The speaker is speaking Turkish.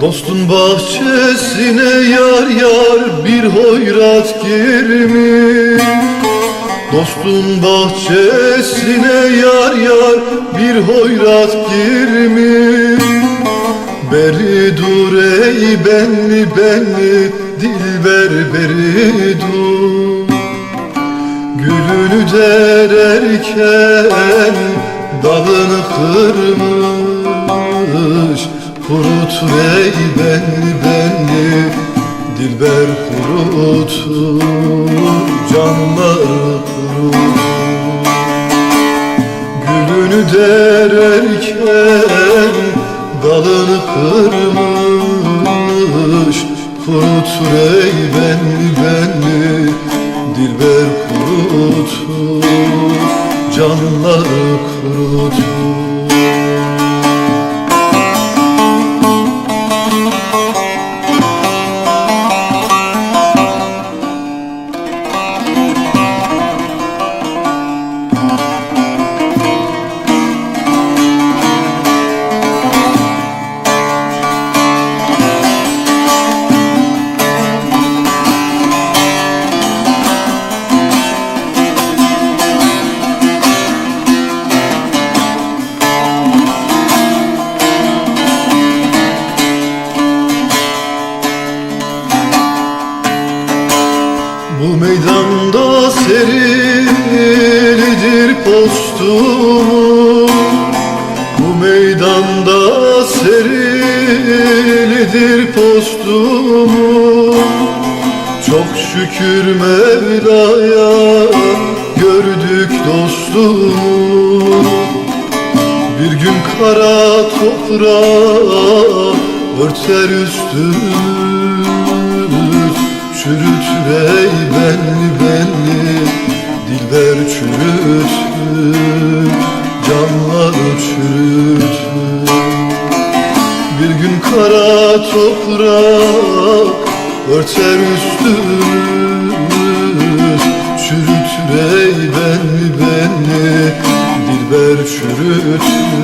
Dostun bahçesine yar yar bir hoyrat girmiş. Dostun bahçesine yar yar bir hoyrat girmiş. Beri dur ey benli benli dilber beri dur. Gülünü dererken dalını kırmış Kurut ey benli benli dilber kurutur Canlar kurutur Gülünü dererken dalını kırmış Kurutur ey benli benli dilber kurutur Canlar kurutur meydanda serilidir postum Bu meydanda serilidir postum Çok şükür Mevla'ya gördük dostumu bir gün kara toprağa örter üstümüz Çürütür ey benli benli dilber çürütür Canlar çürütür Bir gün kara toprak örter üstümüz Çürütür ey benli benli dilber çürütür